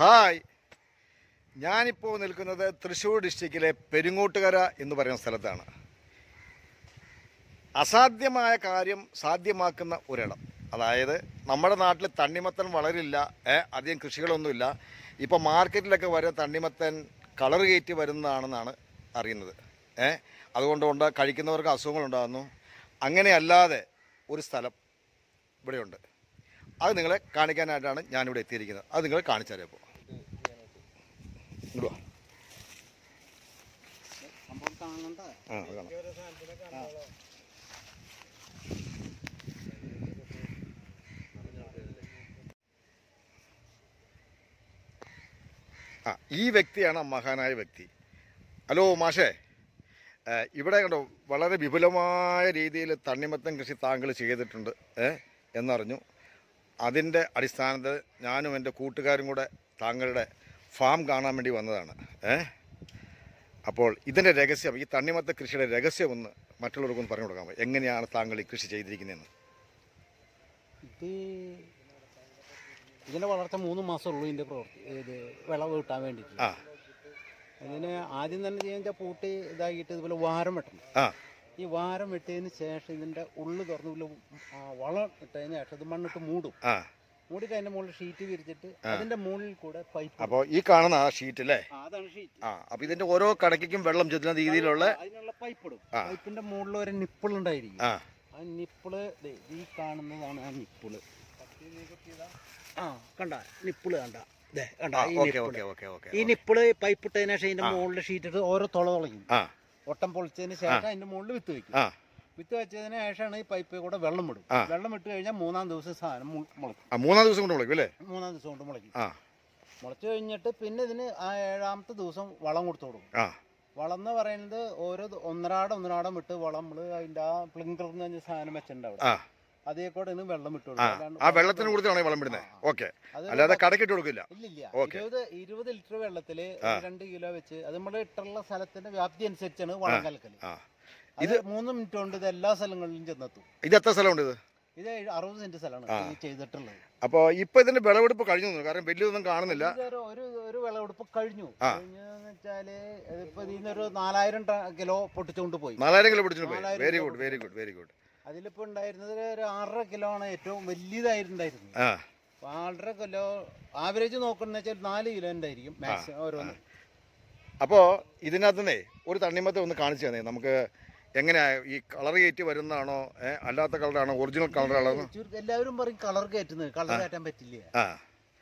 Hi. ഞാനിപ്പോൾ നിൽക്കുന്നത് തൃശ്ശൂർ ഡിസ്ട്രിക്റ്റിലെ പെരുങ്ങോട്ടുകര എന്ന് പറയുന്ന സ്ഥലത്താണ്. അസാധ്യമായ കാര്യം സാധ്യമാക്കുന്ന ഒരിടം. അതായത് നമ്മുടെ നാട്ടിൽ തണ്ണിമത്തൻ വളരില്ല. അധികം കൃഷികളൊന്നുമില്ല. ഇപ്പോൾ മാർക്കറ്റിലൊക്കെ വരെ തണ്ണിമത്തൻ കളർ കയറ്റി വരുന്നതാണെന്നാണ് അറിയുന്നത്. ഏ അതുകൊണ്ടുകൊണ്ട് കഴിക്കുന്നവർക്ക് അസുഖങ്ങളുണ്ടാകുന്നു അങ്ങനെയല്ലാതെ ഒരു സ്ഥലം ഇവിടെയുണ്ട്. അത് നിങ്ങളെ കാണിക്കാനായിട്ടാണ് ഞാനിവിടെ എത്തിയിരിക്കുന്നത്. അത് നിങ്ങൾ കാണിച്ചാലേ തരാം ഇപ്പോൾ ഇങ്ങോട്ട് വാ. സംഭവം കാണണ്ട ആ കാണാം. ആ ഈ വ്യക്തിയാണ് മഹാനായ വ്യക്തി. ഹലോ മാഷേ. ഇവിടെ കണ്ടോ വളരെ വിപുലമായ രീതിയിൽ തണ്ണിമത്തൻ കൃഷി താങ്കൾ ചെയ്തിട്ടുണ്ട് ഏ, എന്നറിഞ്ഞു. അതിന്റെ അടിസ്ഥാനത്തിൽ ഞാനും എന്റെ കൂട്ടുകാരും കൂടെ താങ്കളുടെ ഫാം കാണാൻ വേണ്ടി വന്നതാണ്. ഏ? അപ്പോൾ ഇതിന്റെ രഹസ്യം ഈ തണ്ണിമത്ത കൃഷിയുടെ രഹസ്യം ഒന്ന് മറ്റുള്ളവർക്കൊന്ന് പറഞ്ഞു കൊടുക്കാമോ എങ്ങനെയാണ് താങ്കൾ ഈ കൃഷി ചെയ്തിരിക്കുന്നതെന്ന്? ഇത് ഇതിന്റെ വളർച്ച മൂന്ന് മാസമുള്ളൂ ഇതിന്റെ പ്രവർത്തി ഇത് വിളവ് കിട്ടാൻ വേണ്ടിയിട്ട്. ആ. അതിന് ആദ്യം തന്നെ ചെയ്യുന്ന പൂട്ടി ഇതാക്കിയിട്ട് ഇതുപോലെ വാരം വെട്ടണം. ആ. ഈ വാരം വെട്ടിയതിന് ശേഷം ഇതിന്റെ ഉള്ളു തുറന്നു വളം ഇട്ടതിന് ശേഷം ഇത് മണ്ണിട്ട് മൂടും. ആ അതിന്റെ മുകളിൽ ഷീറ്റ് വിരിച്ചിട്ട് അതിന്റെ മുകളിൽ കൂടെ പൈപ്പ് അപ്പോൾ ഈ കാണുന്ന ആ ഷീറ്റ് അല്ലേ അതാണ് ഷീറ്റ് ആ അപ്പോൾ ഇതിന്റെ ഓരോ കണക്കിക്കും വെള്ളം ചെല്ലുന്ന രീതിയിലുള്ള അതിനുള്ള പൈപ്പ് ഇടും. പൈപ്പിന്റെ മുകളിൽ ഒരു നിപ്പിൾ ഉണ്ടായിരിക്കും. ആ. നിപ്പിൾ ഈ കാണുന്നതാണ് ആ നിപ്പിൾ ആ കണ്ട നിപ്പിൾ കണ്ട. ഈ നിപ്പിൾ പൈപ്പ് ഇട്ടതിന് ശേഷം ഇതിന്റെ മുകളിൽ ഷീറ്റ് ഇട്ട് ഓരോ തുള തുളയ്ക്കും ഒട്ടം പൊളിച്ചതിന് ശേഷം അതിന്റെ മുകളിൽ വിത്ത് വെക്കും. വിത്ത് വെച്ചതിന് ശേഷമാണ് ഈ പൈപ്പിൽ കൂടെ വെള്ളം വിടും. വെള്ളം ഇട്ട് കഴിഞ്ഞാൽ മൂന്നാം ദിവസം സാധനം മുളക്കും ആ മൂന്നാം ദിവസം കൊണ്ട് മുളക്കും അല്ലേ? മൂന്നാം ദിവസം കൊണ്ട് മുളക്കും ആ. മുളച്ചു കഴിഞ്ഞിട്ട് പിന്നെ ഇതിന് ആ ഏഴാമത്തെ ദിവസം വളം കൊടുത്തു കൊടുക്കും. ആ. വളം എന്ന് പറയുന്നത് ഓരോ ഒന്നരാടം ഒന്നരാടം വിട്ട് വളം നമ്മൾ അതിന്റെ ആ പ്ലിങ്കർ എന്ന് പറഞ്ഞ സാധനം വെച്ചിട്ടുണ്ട് അവിടെ. അതേ കൂടെ വെള്ളം ആ. കൊടുക്കും. ആ വെള്ളത്തിന് കൂടുതലാണോ ഈ വളം വിടുന്നത് ഓക്കെ. അല്ലാതെ കടക്കിട്ട് കൊടുക്കില്ല. ഇരുപത് ഇരുപത് ലിറ്റർ വെള്ളത്തിൽ രണ്ട് കിലോ വെച്ച് അത് നമ്മൾ ഇട്ടുള്ള സ്ഥലത്തിന്റെ വ്യാപ്തി അനുസരിച്ചാണ് വളം കലക്കൽ. ഇത് മൂന്ന് മിനിറ്റ് കൊണ്ട് ഇത് എല്ലാ സ്ഥലങ്ങളിലും ചെന്നെത്തും. ഇത് എത്ര സ്ഥലമുണ്ട് ഇത്? ഇത് അറുപത് സെന്റ് സ്ഥലമാണ് ചെയ്തിട്ടുള്ളത്. അപ്പോൾ ഇപ്പൊ ഇതിന്റെ വിളവെടുപ്പ് കഴിഞ്ഞു കാരണം വലിയതൊന്നും കാണുന്നില്ല. ഒരു ഒരു വിളവെടുപ്പ് കഴിഞ്ഞു. വെച്ചാൽ ഇതിപ്പോ ഇതിനൊരു നാലായിരം കിലോ പൊട്ടിച്ചുകൊണ്ട് പോയി. നാലായിരം കിലോ പൊട്ടിച്ചു പോയി. Very good very good very good അതിലിപ്പോ ഉണ്ടായിരുന്നത് ഒരു ആറര കിലോ ആണ് ഏറ്റവും വലിയതായിട്ടുണ്ടായിരുന്നത്. ആറര കിലോ ആവറേജ് നോക്കുന്ന വെച്ചാൽ നാല് കിലോ ഉണ്ടായിരിക്കും മാക്സിമം ഓരോന്ന്. അപ്പോൾ ഇതിനകത്തുനിന്നേ ഒരു തണ്ണിമത്തം ഒന്ന് കാണിച്ചു തന്നെ. നമുക്ക് എങ്ങനെയാ ഈ കളർ കയറ്റി വരുന്നതാണോ? അല്ലാത്ത കളറാണോ? ഒറിജിനൽ കളറാണോ? ആണോ എല്ലാവരും പറയും കളർ കയറ്റുന്നത്. കളർ കയറ്റാൻ പറ്റില്ല.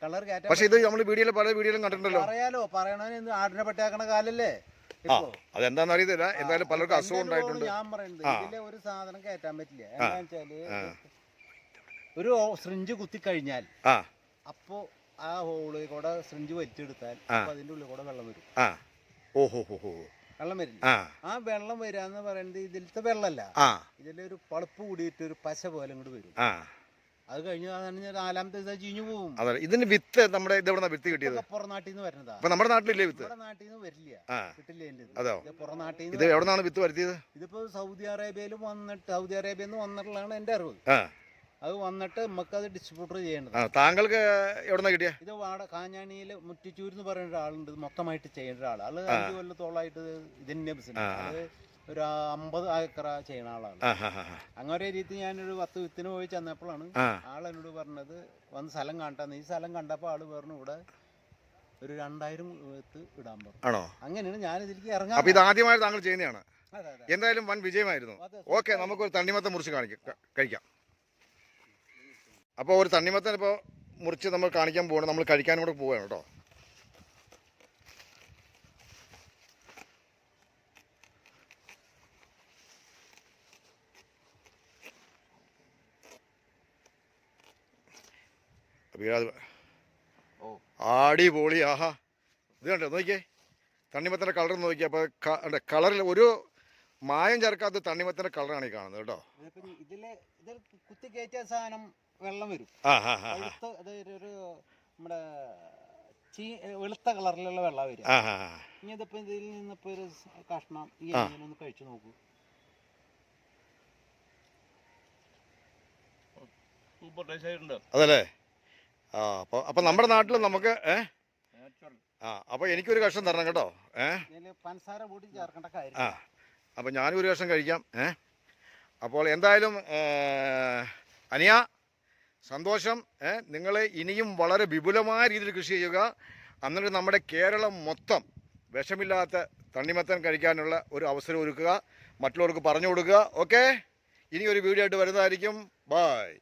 കളർ കയറ്റാൻ പക്ഷെ ഇത് നമ്മൾ വീഡിയോയിൽ പല വീഡിയോയിലും കണ്ടിട്ടുണ്ടല്ലോ. പറയാലോ പറയണതിന് ആടിനെ പെട്ടാക്കണ കാലല്ലേ? ആ. അതെന്താണെന്ന് അറിയത്തില്ല. എന്തായാലും പലർക്കും അസുഖം ഉണ്ടായിട്ടുണ്ട്. ഞാൻ പറയുന്നത്. ഇതിലെ ഒരു സാധനം കയറ്റാൻ പറ്റില്ല. വെച്ചാൽ ഒരു സ്രിഞ്ച് കുത്തി കഴിഞ്ഞാൽ അപ്പോ ആ ഹോളിൽ കൂടെ സ്രിഞ്ച് വലിച്ചെടുത്താൽ. അപ്പൊ അതിന്റെ ഉള്ളിൽ കൂടെ വെള്ളം വരും. ഓഹോ ഹോ ഹോ. വെള്ളം വരില്ല. ആ. വെള്ളം വരാന്ന് പറയുന്നത് ഇതിലത്തെ വെള്ളമല്ല. ആ. ഇതിലൊരു പളുപ്പ് കൂടിയിട്ട് ഒരു പശ പോലെ ഇങ്ങോട്ട് വരും. ആ. അത് കഴിഞ്ഞ് നാലാമത്തെ ദിവസം ചീഞ്ഞു പോകും ഇതിന് വിത്ത് നമ്മുടെ ഇതെവിടെ വിത്ത് കിട്ടിയത്? പുറം നാട്ടിൽ നിന്ന് വരുന്നതാ നമ്മുടെ നാട്ടിലില്ലേ വിത്ത്? നാട്ടിൽ നിന്ന് വരില്ല. കിട്ടില്ല ഇത്. അതോ? ഇത് പുറം നാട്ടിൽ ഇത് നിന്ന് എവിടെ നിന്നാണ് വിത്ത് വരുത്തിയത്? ഇതിപ്പോ സൗദി അറേബ്യയിൽ വന്നിട്ട് സൗദി അറേബ്യയിൽ നിന്ന് വന്നിട്ടുള്ളതാണ് എന്റെ അറിവ്. ആ. അത് വന്നിട്ട് നമുക്ക് അത് ഡിസ്ട്രിബ്യൂട്ടർ ചെയ്യേണ്ടത്. ആ താങ്കൾക്ക് എവിടെ നിന്നാണ് കിട്ടിയ? ഇത് വാട കാഞ്ഞാണിയിൽ മുറ്റിച്ചൂർ എന്ന് പറയുന്ന ഒരാളുണ്ട്. ഇത് മൊത്തമായിട്ട് ചെയ്യേണ്ട ഒരാൾ അത് അഞ്ച് കൊല്ലത്തോളായിട്ട് ഇതിന്റെ ബിസിനസ് അത് ഒരു അമ്പത് ഏക്കർ ചെയ്യുന്ന ആളാണ്. ആ ഹാ ഹാ അങ്ങനെ ഒരു രീതി ഞാനൊരു പത്ത് വിത്തിന് പോയി ചെന്നപ്പോഴാണ് ആ. ആൾ എന്നോട് പറഞ്ഞത് വന്ന് സ്ഥലം കണ്ടെന്ന് ഈ സ്ഥലം കണ്ടപ്പോൾ ആൾ പറഞ്ഞു ഇവിടെ ഒരു രണ്ടായിരം വിത്ത് ഇടാൻ പറഞ്ഞു. ആണോ? അങ്ങനെയാണ് ഞാൻ ഇതിലേക്ക് ഇറങ്ങാൻ അപ്പൊ ഇത് ആദ്യമായിട്ട് താങ്കൾ ചെയ്യുന്നതാണ്. അതെ, അതെ. എന്തായാലും വൻ വിജയമായിരുന്നു. അതെ, ഓക്കെ നമുക്കൊരു തണ്ണിമത്തം മുറിച്ച് കാണിക്കാം. ക- കഴിക്കാം. അപ്പോൾ ഒരു തണ്ണിമത്തൻ ഇപ്പോൾ മുറിച്ച് നമ്മൾ കാണിക്കാൻ പോകണം നമ്മൾ കഴിക്കാനും കൂടെ പോവാണ് കേട്ടോ. ആടി പോളി ആഹാ. ഇത് കണ്ടോ? നോക്കിയേ. തണ്ണിമത്തന്റെ കളർ നോക്കിയേ. അപ്പോൾ കളറിൽ ഒരു മായം ചേർക്കാത്ത തണ്ണിമത്തിന്റെ കളറാണ് ഈ കാണുന്നത് കേട്ടോ. ഇതിൽ ഈ കുത്തി കയറ്റിയ സാധനം വെള്ളം വരും. അത് ഒരു- നമ്മുടെ ചീ വെളുത്ത കളറിലുള്ള വെള്ളം വരും. ഇനി ഇതിപ്പോ ഇതിൽ നിന്നിപ്പോ ഒരു കഷ്ണം ഈ ഒന്ന് കഴിച്ചു നോക്കൂ. അതല്ലേ? ആ അപ്പോൾ അപ്പോൾ നമ്മുടെ നാട്ടിൽ നമുക്ക് ഏ? ആ അപ്പോൾ എനിക്കൊരു കഷ്ണം തരണം കേട്ടോ ഏ? പഞ്ചസാര കൂടി ചേർക്കേണ്ട കാര്യം. ആ. അപ്പോൾ ഞാനും ഒരു വർഷം കഴിക്കാം ഏ? അപ്പോൾ എന്തായാലും അനിയ സന്തോഷം നിങ്ങൾ ഇനിയും വളരെ വിപുലമായ രീതിയിൽ കൃഷി ചെയ്യുക. എന്നിട്ട് നമ്മുടെ കേരളം മൊത്തം വിഷമില്ലാത്ത തണ്ണിമത്തൻ കഴിക്കാനുള്ള ഒരു അവസരം ഒരുക്കുക. മറ്റുള്ളവർക്ക് പറഞ്ഞു കൊടുക്കുക. ഓക്കെ? ഇനി ഒരു വീഡിയോ ആയിട്ട് വരുന്നതായിരിക്കും. ബായ്